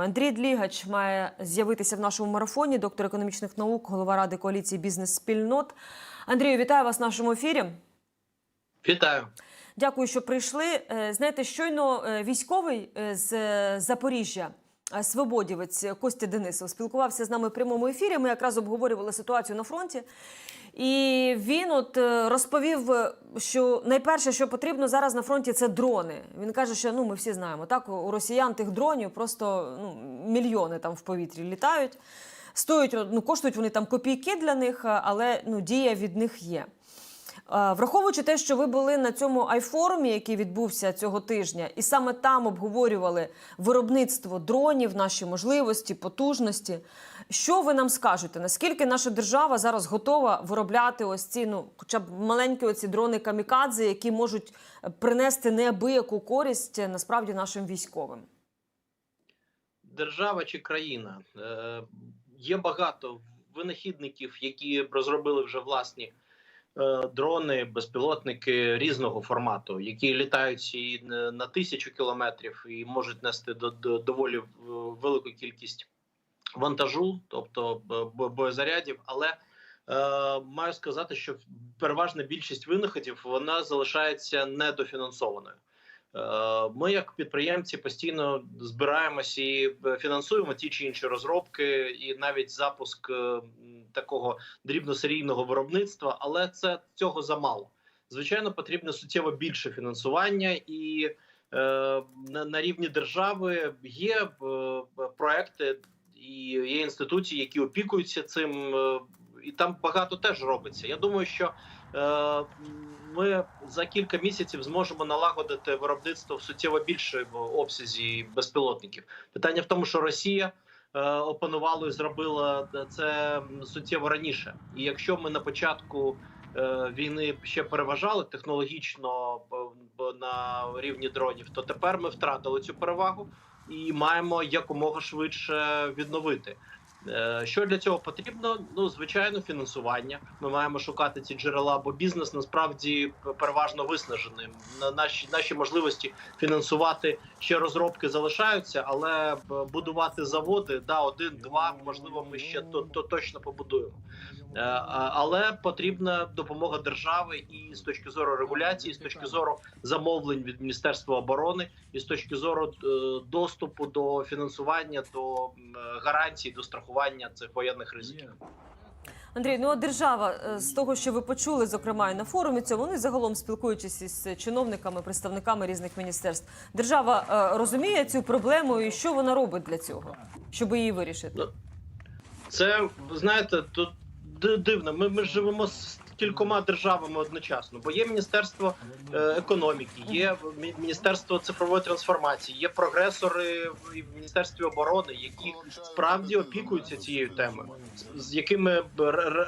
Андрій Длігач має з'явитися в нашому марафоні, доктор економічних наук, голова ради коаліції бізнес-спільнот. Андрію, вітаю вас в нашому ефірі. Вітаю. Дякую, що прийшли. Е, Знаєте, щойно е, військовий е, з Запоріжжя. Свободівець Костя Денисов спілкувався з нами в прямому ефірі. Ми якраз обговорювали ситуацію на фронті, і він от е, розповів, е, що найперше, що потрібно зараз на фронті, це дрони. Він каже, що ну ми всі знаємо, так у росіян тих дронів просто ну, мільйони там в повітрі літають. Стоють ну коштують вони там копійки для них, але ну дія від них є. Враховуючи те, що ви були на цьому айфорумі, який відбувся цього тижня, і саме там обговорювали виробництво дронів, наші можливості, потужності. Що ви нам скажете? Наскільки наша держава зараз готова виробляти ось ці, ну хоча б маленькі оці дрони камікадзе, які можуть е, принести неабияку користь е, насправді нашим військовим? Держава чи країна Е, є багато винахідників, які розробили вже власні дрони, безпілотники різного формату, які літають і на тисячу кілометрів і можуть нести до, до доволі е, велику кількість вантажу, тобто боєзарядів. Але е, маю сказати, що переважна більшість винаходів вона залишається недофінансованою. Е, Ми, як підприємці, постійно збираємося і е, фінансуємо ті чи інші розробки, і навіть запуск е, такого дрібносерійного виробництва, але це цього замало. Звичайно, потрібно суттєво більше фінансування, і е, на, на рівні держави є е, проекти і є інституції, які опікуються цим, е, і там багато теж робиться. Я думаю, що е, ми за кілька місяців зможемо налагодити виробництво в суттєво більшому обсязі безпілотників. Питання в тому, що Росія е, опанувала і зробило це суттєво раніше. І якщо ми на початку е, війни ще переважали технологічно на рівні дронів, то тепер ми втратили цю перевагу і маємо якомога швидше відновити. Е, Що для цього потрібно? Ну звичайно, фінансування. Ми маємо шукати ці джерела, бо бізнес насправді переважно виснажений. На наші наші можливості фінансувати ще розробки залишаються, але будувати заводи, да, один, два, можливо, ми ще то, то точно побудуємо. Е, Але потрібна допомога держави і з точки зору регуляції, і з точки зору замовлень від Міністерства оборони, і з точки зору е, доступу до фінансування, до гарантій, до страхування цих воєнних ризиків. Андрій, ну а держава е, з того, що ви почули, зокрема і на форумі цьому, вони загалом спілкуючись із чиновниками, представниками різних міністерств, держава е, розуміє цю проблему і що вона робить для цього, щоб її вирішити? Ну, Це знаєте, тут дивно. Ми, ми живемо кількома державами одночасно, бо є міністерство е, економіки, є Мі- міністерство цифрової трансформації, є прогресори в міністерстві оборони, які справді опікуються цією темою, з- якими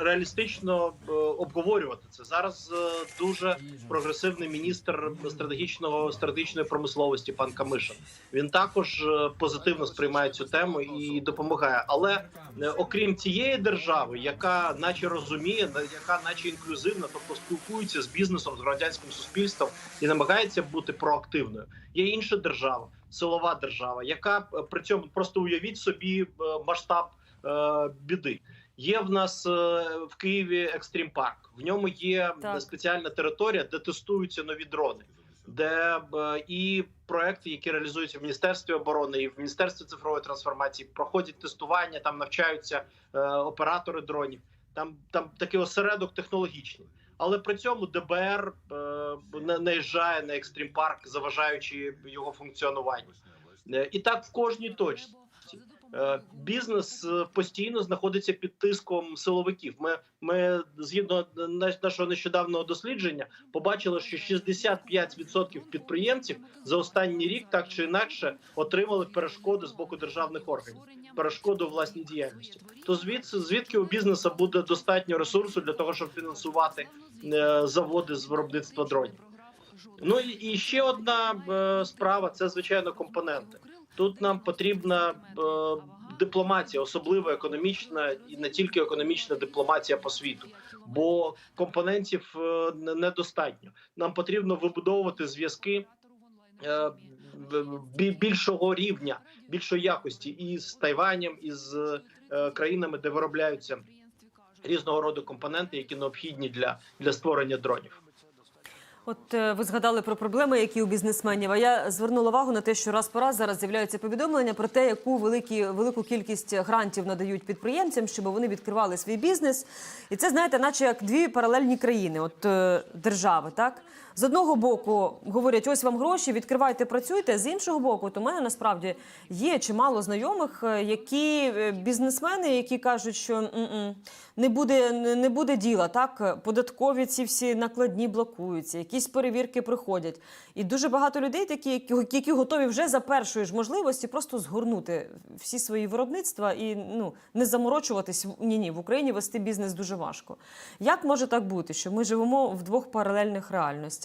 реалістично е, обговорювати це зараз. е, Дуже прогресивний міністр стратегічного стратегічної промисловості пан Камишин. Він також позитивно сприймає цю тему і допомагає. Але окрім цієї держави, яка наче розуміє, яка наче інклюзивна, тобто спілкується з бізнесом, з громадянським суспільством і намагається бути проактивною. Є інша держава, силова держава, яка е, при цьому просто уявіть собі е, масштаб е, біди. Є в нас е, в Києві екстрім парк. В ньому є Так. спеціальна територія, де тестуються нові дрони, де і проекти, які реалізуються в міністерстві оборони і в міністерстві цифрової трансформації, проходять тестування, там навчаються е, оператори дронів. Там там такий осередок технологічний. Але при цьому ДБР е, наїжджає на екстрім парк, заважаючи його функціонуванню. Е, І так в кожній точці. Е, Бізнес е, постійно знаходиться під тиском силовиків. Ми, ми згідно на- нашого нещодавнього дослідження побачили, що 65% підприємців за останній рік так чи інакше отримали перешкоди з боку державних органів, перешкоду власній діяльності. То звідси звідки у бізнесу буде достатньо ресурсу для того, щоб фінансувати е, заводи з виробництва дронів? Ну і, ще одна е, справа це звичайно компоненти. Тут нам потрібна е, дипломатія, особливо економічна, і не тільки економічна дипломатія по світу, бо компонентів недостатньо. Нам потрібно вибудовувати зв'язки. Бі- більшого рівня, більшої якості і з Тайванем, і з е, країнами, де виробляються різного роду компоненти, які необхідні для, для створення дронів. От е, ви згадали про проблеми, які у бізнесменів. А я звернула увагу на те, що раз по раз зараз з'являються повідомлення про те, яку великі, велику кількість грантів надають підприємцям, щоб вони відкривали свій бізнес. І це знаєте, наче як дві паралельні країни, от е, держави, так. З одного боку говорять, ось вам гроші, відкривайте, працюйте. З іншого боку, то в мене насправді є чимало знайомих, е, які е, бізнесмени, які кажуть, що «М-м, не буде, не буде діла. Так податкові ці всі накладні блокуються, якісь перевірки приходять. І дуже багато людей, такі, які, які готові вже за першої ж можливості просто згорнути всі свої виробництва і ну не заморочуватись. Ні, ні, в Україні вести бізнес дуже важко. Як може так бути, що ми живемо в двох паралельних реальностях?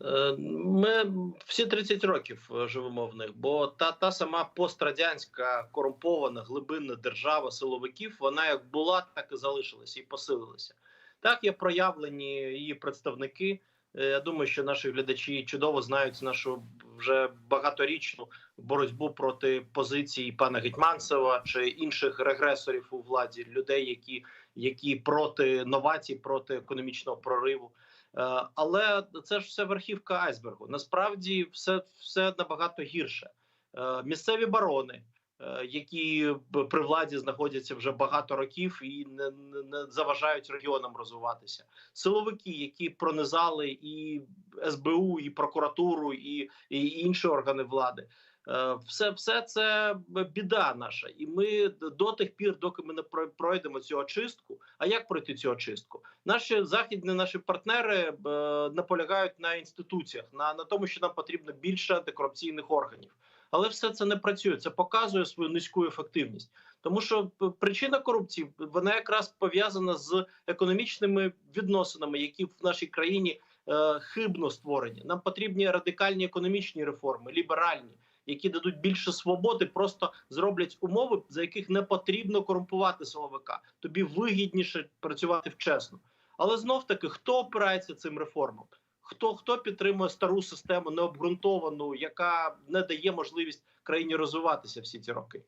Е, Ми всі 30 років е, живемо в них, бо та, та сама пострадянська корумпована глибинна держава силовиків, вона як була, так і залишилася і посилилася. Так є проявлені її представники. Е, Я думаю, що наші глядачі чудово знають нашу вже багаторічну боротьбу проти позиції пана Гетьманцева чи інших регресорів у владі, людей, які, які проти новацій, проти економічного прориву. Е, Але це ж все верхівка айсбергу. Насправді все, все набагато гірше. Е, Місцеві барони, е, які при владі знаходяться вже багато років і не, не, не заважають регіонам розвиватися. Силовики, які пронизали і СБУ, і прокуратуру, і, і інші органи влади. Е, Все, все це біда наша, і ми до тих пір, доки ми не про- пройдемо цю очистку. А як пройти цю очистку? Наші західні наші партнери е, наполягають на інституціях, на, на тому, що нам потрібно більше антикорупційних органів. Але все це не працює. Це показує свою низьку ефективність, тому що причина корупції вона якраз пов'язана з економічними відносинами, які в нашій країні е, хибно створені. Нам потрібні радикальні економічні реформи, ліберальні, які дадуть більше свободи, просто зроблять умови, за яких не потрібно корумпувати силовика. Тобі вигідніше працювати вчасно. Але знов таки, хто опирається цим реформам? Хто хто підтримує стару систему необґрунтовану, яка не дає можливість країні розвиватися всі ці роки?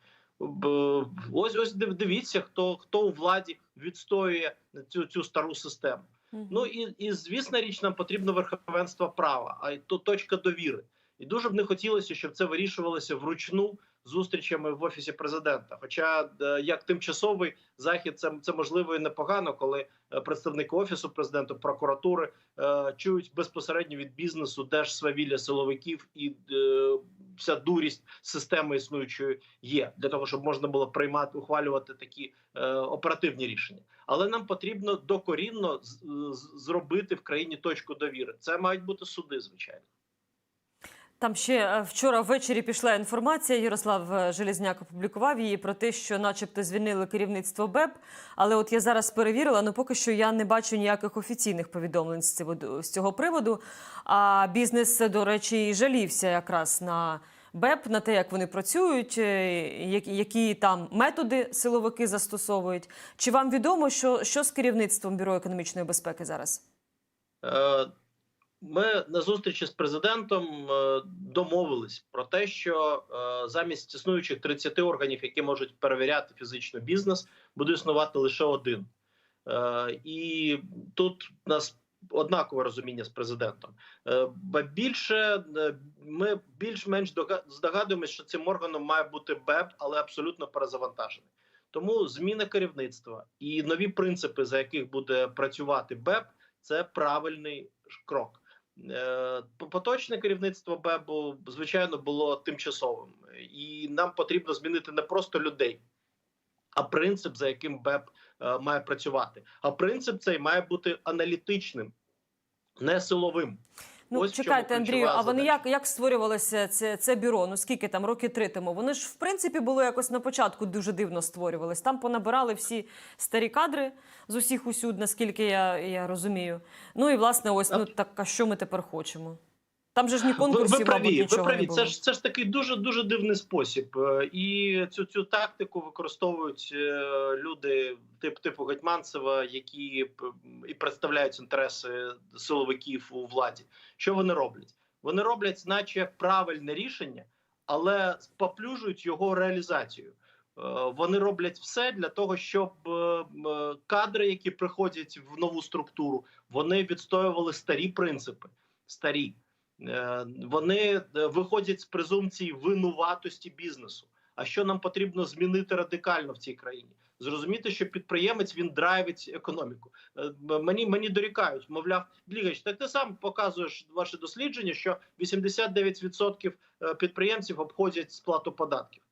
Ось ось див- дивіться, хто хто у владі відстоює цю цю стару систему. Ну і, і звісна річ, нам потрібно верховенство права, а й то точка довіри. І дуже б не хотілося, щоб це вирішувалося вручну зустрічами в офісі президента. Хоча е, як тимчасовий захід, це, це можливо і непогано, коли е, представники офісу президента, прокуратури е, чують безпосередньо від бізнесу, де свавілля силовиків і е, вся дурість системи існуючої є для того, щоб можна було приймати ухвалювати такі е, оперативні рішення. Але нам потрібно докорінно зробити в країні точку довіри. Це мають бути суди, звичайно. Там ще е, вчора ввечері пішла інформація. Ярослав е, Железняк опублікував її про те, що, начебто, звільнили керівництво БЕП. Але от я зараз перевірила, ну поки що я не бачу ніяких офіційних повідомлень з цього, приводу. А бізнес, до речі, і жалівся якраз на БЕП, на те, як вони працюють, е, які, там методи силовики застосовують. Чи вам відомо, що, що з керівництвом бюро економічної безпеки зараз? Е, Ми на зустрічі з президентом е, домовились про те, що е, замість існуючих 30 органів, які можуть перевіряти фізично бізнес, буде існувати лише один. Е, І тут у нас однакове розуміння з президентом. Ба більше ми більш-менш дога- здогадуємося, що цим органом має бути БЕП, але абсолютно перезавантажений. Тому зміна керівництва і нові принципи, за яких буде працювати БЕП, це правильний крок. Е, по- Поточне керівництво БЕБу, звичайно, було тимчасовим, і нам потрібно змінити не просто людей, а принцип, за яким БЕБ е, має працювати. А принцип цей має бути аналітичним, не силовим. Ну, Ось чекайте, Андрію, а вони задача. як, як створювалося це, це бюро? Ну скільки там роки три тому? Вони ж в принципі було якось на початку дуже дивно створювались. Там понабирали всі старі кадри з усіх усюд, наскільки я, я розумію. Ну і власне, ось ну так а що ми тепер хочемо? Там же ж ні конкурсів, ви праві, мабуть, ви праві. не було. Це ж це ж такий дуже дуже дивний спосіб, Е, і цю цю тактику використовують е, люди тип типу Гетьманцева, які і представляють інтереси силовиків у владі. Що вони роблять? Вони роблять, наче правильне рішення, але споплюжують його реалізацію. Е, Вони роблять все для того, щоб кадри, які приходять в нову структуру, вони відстоювали старі принципи. Старі вони е, виходять з презумпції винуватості бізнесу. А що нам потрібно змінити радикально в цій країні? Зрозуміти, що підприємець він драйвить економіку. Е, Мені мені дорікають, мовляв, Длігач, так ти сам показуєш ваше дослідження, що 89% е, підприємців обходять сплату податків.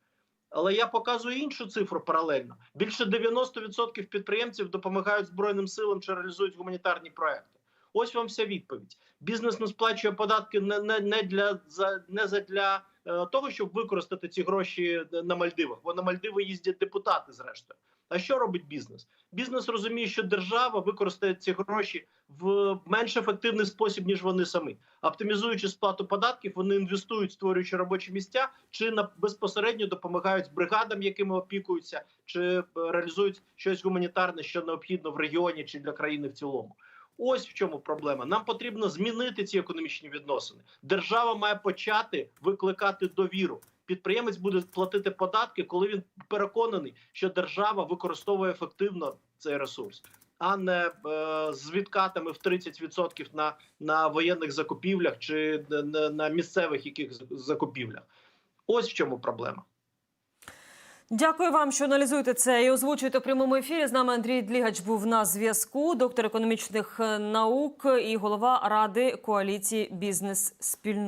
Але я показую іншу цифру паралельно. Більше 90% підприємців допомагають збройним силам чи реалізують гуманітарні проекти. Ось вам вся відповідь. Бізнес не сплачує податки не, не, не для за не задля е, того, щоб використати ці гроші на Мальдивах, бо на Мальдиви їздять депутати, зрештою. А що робить бізнес? Бізнес розуміє, що держава використає ці гроші в менш ефективний спосіб, ніж вони самі. Оптимізуючи сплату податків, вони інвестують, створюючи робочі місця, чи на безпосередньо допомагають бригадам, якими опікуються, чи е, реалізують щось гуманітарне, що необхідно в регіоні чи для країни в цілому. Ось в чому проблема. Нам потрібно змінити ці економічні відносини. Держава має почати викликати довіру. Підприємець буде платити податки, коли він переконаний, що держава використовує ефективно цей ресурс, а не е, з відкатами в 30% на, на воєнних закупівлях чи на, на місцевих яких закупівлях. Ось в чому проблема. Дякую вам, що аналізуєте це і озвучуєте в прямому ефірі. З нами Андрій Длігач був на зв'язку, доктор економічних наук і голова ради коаліції бізнес спільноти.